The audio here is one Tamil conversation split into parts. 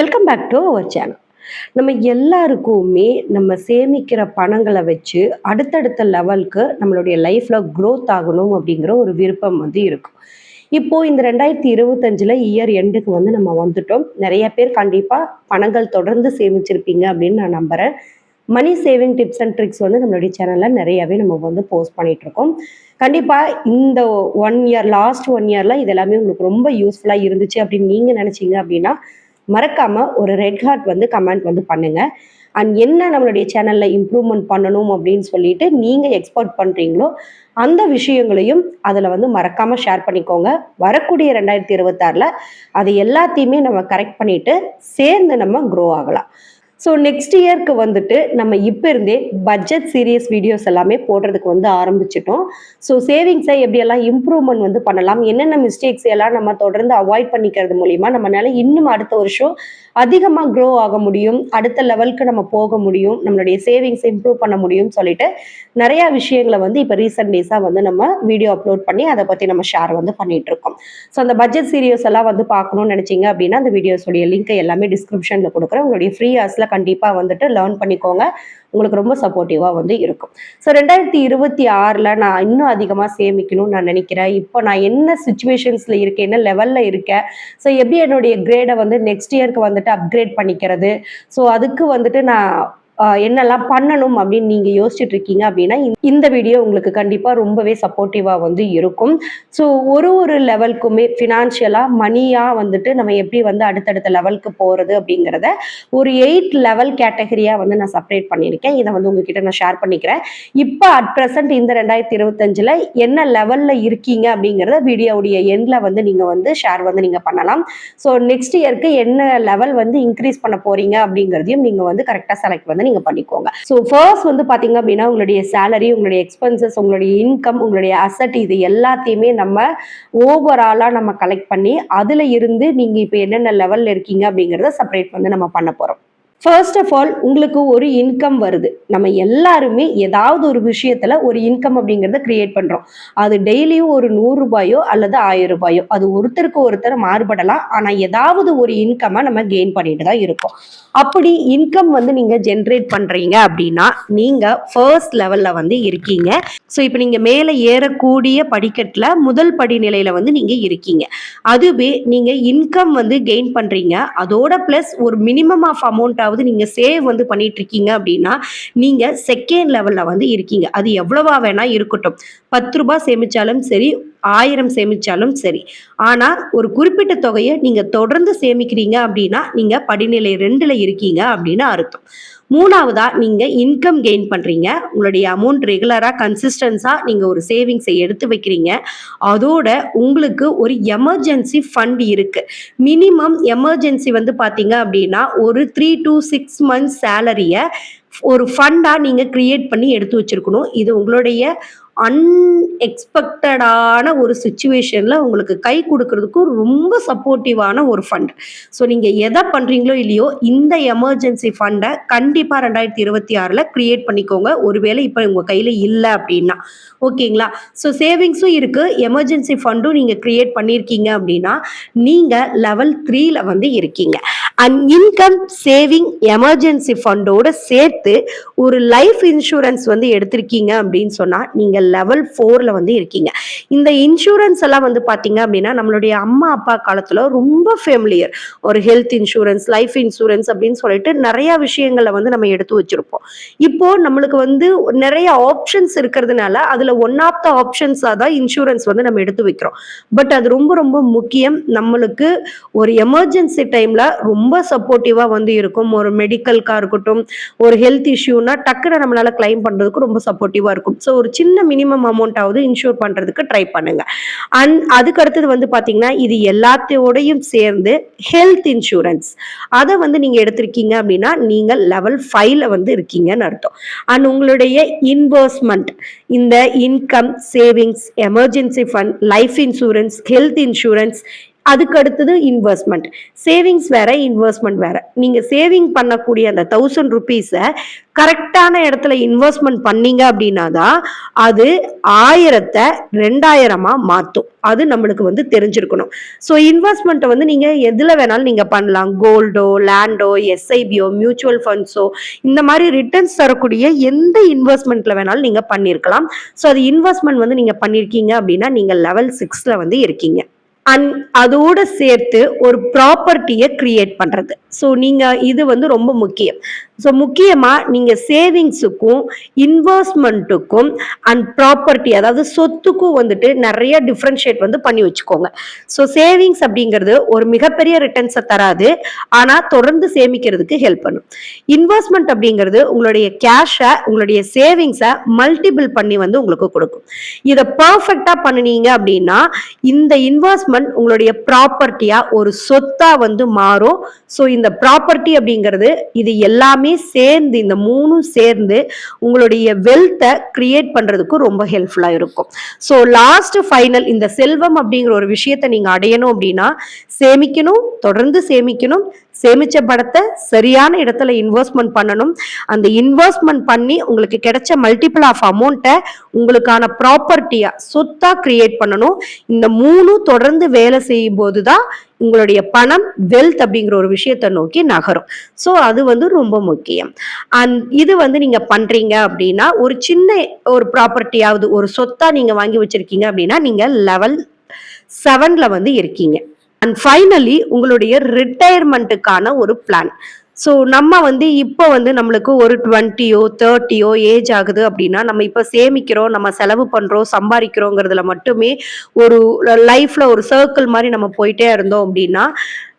Welcome back to our channel நம்ம எல்லாருக்குமே நம்ம சேமிக்கிற பணங்களை வச்சு அடுத்தடுத்த லெவலுக்கு நம்மளுடைய லைஃப்பில் க்ரோத் ஆகணும் அப்படிங்கிற ஒரு விருப்பம் வந்து இருக்கும். இப்போது இந்த ரெண்டாயிரத்தி இருபத்தஞ்சில் இயர் எண்டுக்கு வந்து நம்ம வந்துட்டோம். நிறைய பேர் கண்டிப்பாக பணங்கள் தொடர்ந்து சேமிச்சிருப்பீங்க அப்படின்னு நான் நம்புகிறேன் money saving tips and tricks வந்து நம்மளுடைய சேனலில் நிறையாவே நம்ம வந்து போஸ்ட் பண்ணிகிட்ருக்கோம் கண்டிப்பாக இந்த ஒன் இயர் லாஸ்ட் ஒன் இயரில் இது எல்லாமே உங்களுக்கு ரொம்ப யூஸ்ஃபுல்லாக இருந்துச்சு அப்படின்னு நீங்கள் நினச்சிங்க அப்படின்னா மறக்காமல் ஒரு ரெட் ஹார்ட் வந்து கமெண்ட் வந்து பண்ணுங்கள் அண்ட் என்ன நம்மளுடைய சேனலில் இம்ப்ரூவ்மெண்ட் பண்ணணும் அப்படின்னு சொல்லிட்டு நீங்கள் எக்ஸ்போர்ட் பண்ணுறீங்களோ அந்த விஷயங்களையும் அதில் வந்து மறக்காமல் ஷேர் பண்ணிக்கோங்க. வரக்கூடிய ரெண்டாயிரத்தி இருபத்தாறில் அது எல்லாத்தையுமே நம்ம கரெக்ட் பண்ணிவிட்டு சேர்ந்து நம்ம க்ரோ ஆகலாம். ஸோ நெக்ஸ்ட் இயர்க்கு வந்துட்டு நம்ம இப்போ இருந்தே பட்ஜெட் சீரியஸ் வீடியோஸ் எல்லாமே போடுறதுக்கு வந்து ஆரம்பிச்சிட்டோம். ஸோ சேவிங்ஸை எப்படியெல்லாம் இம்ப்ரூவ்மெண்ட் வந்து பண்ணலாம் என்னென்ன மிஸ்டேக்ஸ் எல்லாம் நம்ம தொடர்ந்து அவாய்ட் பண்ணிக்கிறது மூலிமா நம்மளால இன்னும் அடுத்த வருஷம் அதிகமாக க்ரோ ஆக முடியும் அடுத்த லெவலுக்கு நம்ம போக முடியும் நம்மளுடைய சேவிங்ஸ் இம்ப்ரூவ் பண்ண முடியும்னு சொல்லிட்டு நிறையா விஷயங்களை வந்து இப்போ ரீசெண்ட் டேஸாக வந்து நம்ம வீடியோ அப்லோட் பண்ணி அதை பற்றி நம்ம ஷேர் வந்து பண்ணிட்டு இருக்கோம். ஸோ அந்த பட்ஜெட் சீரியஸ் எல்லாம் வந்து பார்க்கணும்னு நினச்சிங்க அப்படின்னா அந்த வீடியோஸுடைய லிங்க் எல்லாமே டிஸ்கிரிப்ஷனில் கொடுக்குறேன். உங்களுடைய ஃப்ரீ ஹார்ஸில் கண்டிப்பாக வந்துட்டு லேர்ன் பண்ணிக்கோங்க. உங்களுக்கு ரொம்ப சப்போர்ட்டிவாக வந்து இருக்கும். ஸோ ரெண்டாயிரத்தி இருபத்தி ஆறில் நான் இன்னும் அதிகமாக சேமிக்கணும்னு நான் நினைக்கிறேன். இப்போ நான் என்ன சுச்சுவேஷன்ஸில் இருக்கேன் என்ன லெவலில் இருக்கேன்? ஸோ எப்படி என்னுடைய கிரேடை வந்து நெக்ஸ்ட் இயர்க்கு வந்துட்டு அப்கிரேட் பண்ணிக்கிறது? ஸோ அதுக்கு வந்துட்டு நான் என்னெல்லாம் பண்ணணும் அப்படின்னு நீங்கள் யோசிச்சுட்டு இருக்கீங்க அப்படின்னா இந்த வீடியோ உங்களுக்கு கண்டிப்பாக ரொம்பவே சப்போர்ட்டிவாக வந்து இருக்கும். ஸோ ஒரு ஒரு லெவலுக்குமே ஃபினான்ஷியலாக மணியாக வந்துட்டு நம்ம எப்படி வந்து அடுத்தடுத்த லெவலுக்கு போகிறது அப்படிங்கிறத ஒரு எயிட் லெவல் கேட்டகரியாக வந்து நான் செப்பரேட் பண்ணியிருக்கேன். இதை வந்து உங்ககிட்ட நான் ஷேர் பண்ணிக்கிறேன். இப்போ அட் ப்ரெசென்ட் இந்த ரெண்டாயிரத்தி இருபத்தஞ்சில் என்ன லெவலில் இருக்கீங்க அப்படிங்கிறத வீடியோவுடைய எண்டில் வந்து நீங்கள் வந்து ஷேர் வந்து நீங்கள் பண்ணலாம். ஸோ நெக்ஸ்ட் இயர்க்கு என்ன லெவல் வந்து இன்க்ரீஸ் பண்ண போகிறீங்க அப்படிங்கிறதையும் நீங்கள் வந்து கரெக்டாக செலக்ட் வந்து நீங்கள் பண்ணிக்கோங்க. ஸோ ஃபர்ஸ்ட் வந்து பார்த்தீங்க அப்படின்னா உங்களுடைய சேலரி உங்களுடைய எக்ஸ்பென்சஸ் உங்களுடைய இன்கம் உங்களுடைய அசட் இது எல்லாத்தையுமே நம்ம ஓவராலாக நம்ம கலெக்ட் பண்ணி அதில் இருந்து நீங்கள் இப்போ என்னென்ன லெவலில் இருக்கீங்க அப்படிங்கிறத செப்பரேட் வந்து நம்ம பண்ண போகிறோம் ஃபர்ஸ்ட் ஆஃப் ஆல் உங்களுக்கு ஒரு இன்கம் வருது. நம்ம எல்லாருமே ஏதாவது ஒரு விஷயத்துல ஒரு இன்கம் அப்படிங்கிறத கிரியேட் பண்றோம். அது டெய்லியும் ஒரு நூறு ரூபாயோ அல்லது ஆயிரம் ரூபாயோ. அது ஒருத்தருக்கு ஒருத்தர் மாறுபடலாம். ஆனா ஏதாவது ஒரு இன்கம்மை நம்ம கெயின் பண்ணிட்டு தான் இருக்கோம். அப்படி இன்கம் வந்து நீங்க ஜென்ரேட் பண்றீங்க அப்படின்னா நீங்க ஃபர்ஸ்ட் லெவல்ல வந்து இருக்கீங்க. ஸோ இப்போ நீங்க மேலே ஏறக்கூடிய படிக்கட்டுல முதல் படிநிலையில வந்து நீங்க இருக்கீங்க. அதுவே நீங்க இன்கம் வந்து கெயின் பண்றீங்க. அதோட பிளஸ் ஒரு மினிமம் ஆஃப் அமௌண்ட் அதாவது நீங்கள் சேவ் வந்து பண்ணிட்டு இருக்கீங்க அப்படின்னா நீங்கள் செகண்ட் லெவலில் வந்து இருக்கீங்க. அது எவ்வளவா வேணா இருக்கட்டும். பத்து ரூபாய் சேமிச்சாலும் சரி ஆயிரம் சேமிச்சாலும் சரி. ஆனால் ஒரு குறிப்பிட்ட தொகையை நீங்கள் தொடர்ந்து சேமிக்கிறீங்க அப்படின்னா நீங்கள் படிநிலை ரெண்டில் இருக்கீங்க அப்படின்னு அர்த்தம். மூணாவதா நீங்க இன்கம் கெயின் பண்றீங்க. உங்களுடைய அமௌண்ட் ரெகுலரா கன்சிஸ்டன்ஸா நீங்க ஒரு சேவிங்ஸை எடுத்து வைக்கிறீங்க. அதோட உங்களுக்கு ஒரு எமர்ஜென்சி ஃபண்ட் இருக்கு. மினிமம் எமர்ஜென்சி வந்து பாத்தீங்க அப்படின்னா ஒரு த்ரீ டு சிக்ஸ் மந்த்ஸ் சேலரியை ஒரு ஃபண்டாக நீங்கள் க்ரியேட் பண்ணி எடுத்து வச்சுருக்கணும். இது உங்களுடைய அன்எக்ஸ்பெக்டடான ஒரு சுச்சுவேஷனில் உங்களுக்கு கை கொடுக்கறதுக்கும் ரொம்ப சப்போர்ட்டிவான ஒரு ஃபண்ட் ஸோ நீங்கள் எதை பண்ணுறீங்களோ இல்லையோ இந்த எமர்ஜென்சி ஃபண்டை கண்டிப்பாக ரெண்டாயிரத்தி இருபத்தி ஆறில் க்ரியேட் பண்ணிக்கோங்க. ஒருவேளை இப்போ உங்கள் கையில் இல்லை அப்படின்னா. ஓகேங்களா? ஸோ சேவிங்ஸும் இருக்குது எமர்ஜென்சி ஃபண்டும் நீங்கள் க்ரியேட் பண்ணியிருக்கீங்க அப்படின்னா நீங்கள் லெவல் த்ரீல வந்து இருக்கீங்க. அண்ட் இன்கம் சேவிங் எமர்ஜென்சி ஃபண்டோடு சேர்த்து ஒரு லைஃப் இன்சூரன்ஸ் வந்து எடுத்திருக்கீங்க அப்படின்னு சொன்னால் நீங்கள் லெவல் ஃபோரில் வந்து இருக்கீங்க. இந்த இன்சூரன்ஸ் எல்லாம் வந்து பார்த்தீங்க அப்படின்னா நம்மளுடைய அம்மா அப்பா காலத்தில் ரொம்ப ஃபேமிலியர் ஒரு ஹெல்த் இன்சூரன்ஸ் லைஃப் இன்சூரன்ஸ் அப்படின்னு சொல்லிட்டு நிறைய விஷயங்களை வந்து நம்ம எடுத்து வச்சிருப்போம். இப்போ நம்மளுக்கு வந்து நிறைய ஆப்ஷன்ஸ் இருக்கிறதுனால அதில் ஒன் ஆஃப் த ஆப்ஷன்ஸாக தான் இன்சூரன்ஸ் வந்து நம்ம எடுத்து வைக்கிறோம். பட் அது ரொம்ப ரொம்ப முக்கியம். நம்மளுக்கு ஒரு எமர்ஜென்சி டைமில் ரொம்ப சப்போர்ட்டிவாக வந்து இருக்கும். ஒரு மெடிக்கல்காக இருக்கட்டும் ஒரு ஹெல்த் இஷ்யூனா டக்குன்னு நம்மளால கிளைம் பண்ணுறதுக்கு ரொம்ப சப்போர்ட்டிவாக இருக்கும். ஸோ ஒரு சின்ன மினிமம் அமௌண்ட்டாவது இன்ஷூர் பண்ணுறதுக்கு ட்ரை பண்ணுங்க. அண்ட் அதுக்கு அடுத்தது வந்து பார்த்தீங்கன்னா இது எல்லாத்தையோடையும் சேர்ந்து ஹெல்த் இன்சூரன்ஸ் அதை வந்து நீங்கள் எடுத்திருக்கீங்க அப்படின்னா நீங்கள் லெவல் ஃபைவ்ல வந்து இருக்கீங்கன்னு அர்த்தம். அண்ட் உங்களுடைய இன்வெஸ்ட்மெண்ட் இந்த income savings emergency fund life insurance health insurance அதுக்கு அடுத்தது இன்வெஸ்ட்மெண்ட் சேவிங்ஸ் வேற இன்வெஸ்ட்மெண்ட் வேற. நீங்க சேவிங் பண்ணக்கூடிய அந்த தௌசண்ட் ருபீஸை கரெக்டான இடத்துல இன்வெஸ்ட்மெண்ட் பண்ணீங்க அப்படின்னா தான் அது ஆயிரத்தை ரெண்டாயிரமா மாற்றும் அது நம்மளுக்கு வந்து தெரிஞ்சிருக்கணும். ஸோ இன்வெஸ்ட்மெண்ட்டை வந்து நீங்கள் எதில் வேணாலும் நீங்கள் பண்ணலாம். கோல்டோ லேண்டோ எஸ்ஐபியோ மியூச்சுவல் ஃபண்ட்ஸோ இந்த மாதிரி ரிட்டர்ன்ஸ் தரக்கூடிய எந்த இன்வெஸ்ட்மெண்ட்டில் வேணாலும் நீங்கள் பண்ணியிருக்கலாம் ஸோ அது இன்வெஸ்ட்மெண்ட் வந்து நீங்கள் பண்ணியிருக்கீங்க அப்படின்னா நீங்கள் லெவல் சிக்ஸில் வந்து இருக்கீங்க. அண்ட் அதோட சேர்த்து ஒரு ப்ராப்பர்ட்டியை கிரியேட் பண்ணுறது ஸோ நீங்கள் இது வந்து ரொம்ப முக்கியம். ஸோ முக்கியமாக நீங்கள் சேவிங்ஸுக்கும் இன்வெஸ்ட்மெண்ட்டுக்கும் அண்ட் ப்ராப்பர்ட்டி அதாவது சொத்துக்கும் வந்துட்டு நிறைய டிஃப்ரென்ஷியேட் வந்து பண்ணி வச்சுக்கோங்க. ஸோ சேவிங்ஸ் அப்படிங்கிறது ஒரு மிகப்பெரிய ரிட்டர்ன்ஸை தராது. ஆனால் தொடர்ந்து சேமிக்கிறதுக்கு ஹெல்ப் பண்ணும். இன்வெஸ்ட்மெண்ட் அப்படிங்கிறது உங்களுடைய கேஷை உங்களுடைய சேவிங்ஸை மல்டிபிள் பண்ணி வந்து உங்களுக்கு கொடுக்கும். இதை பர்ஃபெக்டாக பண்ணுனீங்க அப்படின்னா இந்த இன்வெஸ்ட்மெண்ட் உங்களுடைய ப்ராப்பர்ட்டியா ஒரு சொத்தா வந்து மாறும். ஸோ இந்த ப்ராப்பர்ட்டி அப்படிங்கிறது இது எல்லாமே சேர்ந்து இந்த மூணும் சேர்ந்து உங்களுடைய வெல்த்தை கிரியேட் பண்றதுக்கு ரொம்ப ஹெல்ப்ஃபுல்லா இருக்கும். ஸோ லாஸ்ட் ஃபைனல் இந்த செல்வம் அப்படிங்கிற ஒரு விஷயத்தை நீங்க அடையணும் அப்படின்னா சேமிக்கணும் தொடர்ந்து சேமிக்கணும் சேமிச்ச படத்தை சரியான இடத்துல இன்வெஸ்ட்மெண்ட் பண்ணணும். அந்த இன்வெஸ்ட்மெண்ட் பண்ணி உங்களுக்கு கிடைச்ச மல்டிபிள் ஆஃப் அமௌண்ட்டை உங்களுக்கான ப்ராப்பர்ட்டியா சொத்தா கிரியேட் பண்ணணும். இந்த மூணும் தொடர்ந்து வேலை செய்யும் போது தான் உங்களுடைய பணம் வெல்த் அப்படிங்கிற ஒரு விஷயத்தை நோக்கி நகரும். ஸோ அது வந்து ரொம்ப முக்கியம். அண்ட் இது வந்து நீங்க பண்றீங்க அப்படின்னா ஒரு சின்ன ஒரு ப்ராப்பர்ட்டியாவது ஒரு சொத்தா நீங்க வாங்கி வச்சிருக்கீங்க அப்படின்னா நீங்க லெவல் செவன்ல வந்து இருக்கீங்க. அண்ட் ஃபைனலி உங்களுடைய ரிட்டையர்மெண்ட்டுக்கான ஒரு பிளான் ஸோ நம்ம வந்து இப்போ வந்து நம்மளுக்கு ஒரு டுவெண்ட்டியோ தேர்ட்டியோ ஏஜ் ஆகுது அப்படின்னா நம்ம இப்போ சேமிக்கிறோம் நம்ம செலவு பண்ணுறோம் சம்பாதிக்கிறோங்கிறதுல மட்டுமே ஒரு லைஃப்பில் ஒரு சர்க்கிள் மாதிரி நம்ம போயிட்டே இருந்தோம் அப்படின்னா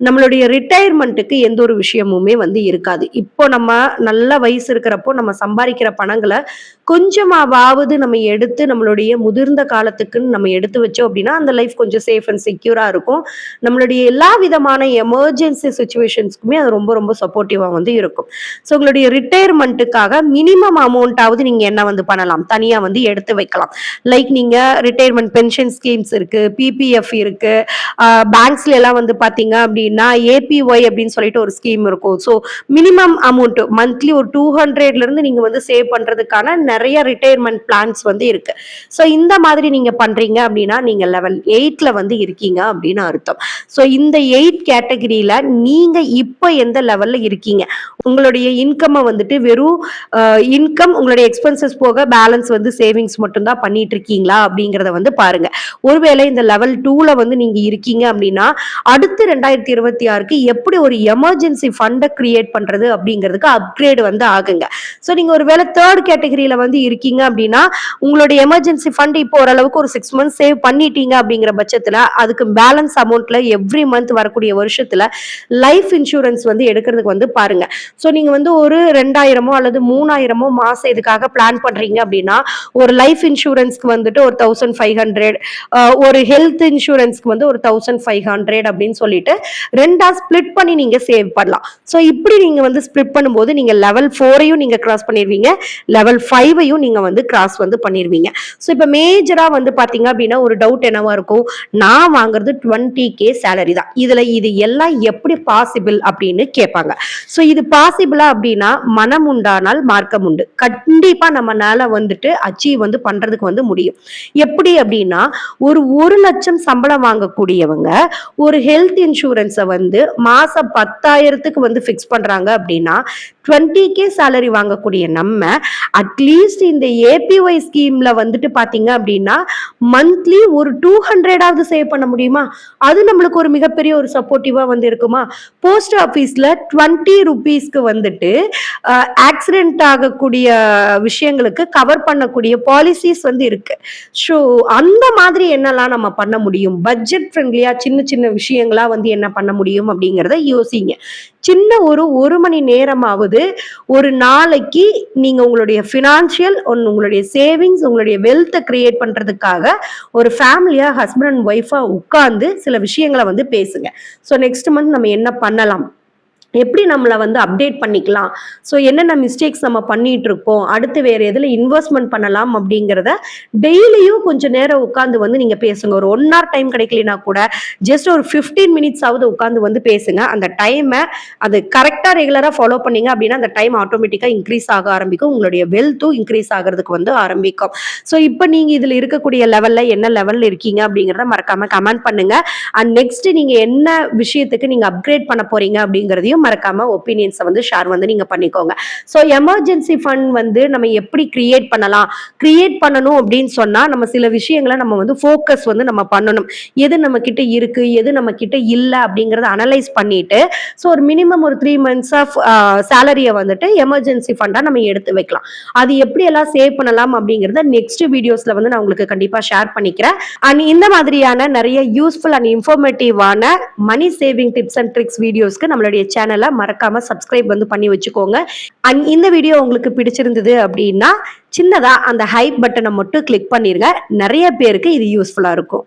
நம்மளுடைய ரிட்டையர்மெண்ட்டுக்கு எந்த ஒரு விஷயமுமே வந்து இருக்காது. இப்போ நம்ம நல்ல வயசு இருக்கிறப்போ நம்ம சம்பாதிக்கிற பணங்களை கொஞ்சமாவது நம்ம எடுத்து நம்மளுடைய முதிர்ந்த காலத்துக்குன்னு நம்ம எடுத்து வச்சோம் அப்படின்னா அந்த லைஃப் கொஞ்சம் சேஃப் அண்ட் செக்யூரா இருக்கும். நம்மளுடைய எல்லா விதமான எமர்ஜென்சி சுச்சுவேஷன்ஸ்க்குமே அது ரொம்ப ரொம்ப சப்போர்ட்டிவாக வந்து இருக்கும். ஸோ உங்களுடைய ரிட்டையர்மெண்ட்டுக்காக மினிமம் அமௌண்ட்டாவது நீங்கள் என்ன வந்து பண்ணலாம்? தனியாக வந்து எடுத்து வைக்கலாம். லைக் நீங்கள் ரிட்டையர்மெண்ட் பென்ஷன் ஸ்கீம்ஸ் இருக்குது பிபிஎஃப் இருக்குது பேங்க்ஸ்ல எல்லாம் வந்து பார்த்தீங்க அப்படின்னு ஏபிஒய் அப்படின்னு சொல்லிட்டு ஒரு ஸ்கீம் இருக்கும். ஸோ மினிமம் அமௌண்ட் மந்த்லி ஒரு டூ ஹண்ட்ரட்ல இருந்து நீங்க வந்து சேவ் பண்றதுக்கான நிறைய ரிட்டையர்மெண்ட் பிளான்ஸ் வந்து இருக்கு. ஸோ இந்த மாதிரி நீங்க பண்றீங்க அப்படின்னா நீங்க லெவல் எயிட்ல வந்து இருக்கீங்க அப்படின்னு அர்த்தம். ஸோ இந்த எயிட் கேட்டகரியில நீங்க இப்போ எந்த லெவல்ல இருக்கீங்க? உங்களுடைய இன்கம்மை வந்துட்டு வெறும் இன்கம் உங்களுடைய எக்ஸ்பென்சஸ் போக பேலன்ஸ் வந்து சேவிங்ஸ் மட்டும்தான் பண்ணிட்டு இருக்கீங்களா அப்படிங்கிறத வந்து பாருங்க. ஒருவேளை இந்த லெவல் டூல வந்து நீங்க இருக்கீங்க அப்படின்னா அடுத்து ரெண்டாயிரத்தி இருபத்தி ஆறுக்கு எப்படி ஒரு எமர்ஜென்சி ஃபண்டை கிரியேட் பண்றது அப்படிங்கிறதுக்கு அப்கிரேட் வந்து ஆகுங்க. ஸோ நீங்க ஒருவேளை தேர்ட் கேட்டகரியில வந்து இருக்கீங்க அப்படின்னா உங்களுடைய எமர்ஜென்சி ஃபண்ட் இப்போ ஓரளவுக்கு ஒரு சிக்ஸ் மந்த்ஸ் சேவ் பண்ணிட்டீங்க அப்படிங்கிற பட்சத்துல அதுக்கு பேலன்ஸ் அமௌண்ட்ல எவ்ரி மந்த் வரக்கூடிய வருஷத்துல லைஃப் இன்சூரன்ஸ் வந்து எடுக்கிறதுக்கு வந்து பாருங்க. ஸோ நீங்க வந்து ஒரு ரெண்டாயிரமோ அல்லது மூணாயிரமோ மாசம் இதுக்காக பிளான் பண்றீங்க அப்படின்னா ஒரு லைஃப் இன்சூரன்ஸ்க்கு வந்துட்டு ஒரு தௌசண்ட் ஃபைவ் ஹண்ட்ரட் ஒரு ஹெல்த் இன்சூரன்ஸ்க்கு வந்து ஒரு தௌசண்ட் ஃபைவ் ஹண்ட்ரட் அப்படின்னு சொல்லிட்டு ரெண்டா ஸ்பிளிட் பண்ணி நீங்க சேவ் பண்ணலாம். ஸோ இப்படி நீங்க வந்து ஸ்பிளிட் பண்ணும்போது நீங்க லெவல் ஃபோரையும் நீங்க கிராஸ் பண்ணிடுவீங்க லெவல் ஃபைவையும் நீங்க வந்து கிராஸ் வந்து பண்ணிடுவீங்க ஸோ இப்போ மேஜரா வந்து பாத்தீங்க அப்படின்னா ஒரு டவுட் என்னவா இருக்கும்? நான் வாங்குறது டுவெண்ட்டி கே சேலரி தான். இதுல இது எல்லாம் எப்படி பாசிபிள் அப்படின்னு கேட்பாங்க. ஸோ இது பாசிபிளா அப்படின்னா மனம் உண்டானால் மார்க்கம் உண்டு. கண்டிப்பா நம்மனால வந்துட்டு அச்சீவ் வந்து பண்றதுக்கு வந்து முடியும். எப்படி அப்படின்னா ஒரு ஒரு லட்சம் சம்பளம் வாங்கக்கூடியவங்க ஒரு ஹெல்த் இன்சூரன்ஸ் வந்து மாசம் பத்தாயிரத்துக்கு வந்து ஃபிக்ஸ் பண்றாங்க அப்படின்னா டுவெண்ட்டி கே சேலரி வாங்கக்கூடிய நம்ம அட்லீஸ்ட் இந்த ஏபிஒய் ஸ்கீம்ல வந்துட்டு பாத்தீங்க அப்படின்னா மந்த்லி ஒரு டூ ஹண்ட்ரடாவது சேவ் பண்ண முடியுமா? அது நம்மளுக்கு ஒரு மிகப்பெரிய ஒரு சப்போர்ட்டிவா வந்து இருக்குமா? போஸ்ட் ஆஃபீஸ்ல டுவெண்ட்டி ருபீஸ்க்கு வந்துட்டு ஆக்சிடென்ட் ஆகக்கூடிய விஷயங்களுக்கு கவர் பண்ணக்கூடிய பாலிசிஸ் வந்து இருக்கு. ஸோ அந்த மாதிரி என்னெல்லாம் நம்ம பண்ண முடியும்? பட்ஜெட் ஃப்ரெண்ட்லியா சின்ன சின்ன விஷயங்களா வந்து என்ன பண்ண முடியும் அப்படிங்கிறத யோசிங்க. சின்ன ஒரு ஒரு மணி நேரமாவது ஒரு நாளைக்கு நீங்க உங்களுடைய ஃபினான்ஷியல் உங்களுடைய சேவிங்ஸ் உங்களுடைய வெல்த்தை கிரியேட் பண்றதுக்காக ஒரு ஃபேமிலியா ஹஸ்பண்ட் அண்ட் ஒய்ஃபா உட்கார்ந்து சில விஷயங்களை வந்து பேசுங்க. ஸோ நெக்ஸ்ட் மந்த் நம்ம என்ன பண்ணலாம்? எப்படி நம்மளை வந்து அப்டேட் பண்ணிக்கலாம்? ஸோ என்னென்ன மிஸ்டேக்ஸ் நம்ம பண்ணிட்டு இருக்கோம் அடுத்து வேற எதில் இன்வெஸ்ட்மெண்ட் பண்ணலாம் அப்படிங்கிறத டெய்லியும் கொஞ்சம் நேரம் உட்காந்து வந்து நீங்க பேசுங்க. ஒரு ஒன் ஹவர் டைம் கிடைக்கலனா கூட ஜஸ்ட் ஒரு ஃபிஃப்டீன் மினிட்ஸ் ஆகுது உட்காந்து வந்து பேசுங்க. அந்த டைமை அது கரெக்டாக ரெகுலராக ஃபாலோ பண்ணீங்க அப்படின்னா அந்த டைம் ஆட்டோமேட்டிக்காக இன்க்ரீஸ் ஆக ஆரம்பிக்கும். உங்களுடைய வெல்த்தும் இன்க்ரீஸ் ஆகிறதுக்கு வந்து ஆரம்பிக்கும். ஸோ இப்போ நீங்க இதில் இருக்கக்கூடிய லெவலில் என்ன லெவலில் இருக்கீங்க அப்படிங்கிறத மறக்காம கமெண்ட் பண்ணுங்க. அண்ட் நெக்ஸ்ட் நீங்க என்ன விஷயத்துக்கு நீங்க அப்கிரேட் பண்ண போறீங்க அப்படிங்கிறதையும் மறக்காம ஒப்பீனியன்ஸை வந்து ஷேர் வந்து நீங்க பண்ணிக்கோங்க. ஸோ எமர்ஜென்சி ஃபண்ட் வந்து நம்ம எப்படி கிரியேட் பண்ணலாம்? கிரியேட் பண்ணணும் அப்படின்னு சொன்னா நம்ம சில விஷயங்களை நம்ம வந்து ஃபோக்கஸ் வந்து நம்ம பண்ணணும். எது நம்ம கிட்ட இருக்கு எது நம்ம கிட்ட இல்லை அப்படிங்கறத அனலைஸ் பண்ணிட்டு ஸோ ஒரு மினிமம் ஒரு த்ரீ மந்த்ஸ் ஆஃப் சேலரியை வந்துட்டு எமர்ஜென்சி ஃபண்டா நம்ம எடுத்து வைக்கலாம். அது எப்படி எல்லாம் சேவ் பண்ணலாம் அப்படிங்கறத நெக்ஸ்ட் வீடியோஸ்ல வந்து நான் உங்களுக்கு கண்டிப்பா ஷேர் பண்ணிக்கிறேன். அண்ட் இந்த மாதிரியான நிறைய useful and இன்ஃபர்மேட்டிவான money saving tips and tricks வீடியோஸ்க்கு நம்மளுடைய சேனல் மறக்காம சப்ஸ்கிரைப் வந்து பண்ணி வச்சுக்கோங்க. அண்ட் இந்த வீடியோ உங்களுக்கு பிடிச்சிருந்தது அப்படின்னா சின்னதா அந்த ஹைப் பட்டனை மட்டும் கிளிக் பண்ணிருங்க. நிறைய பேருக்கு இது யூஸ்ஃபுல்லா இருக்கும்.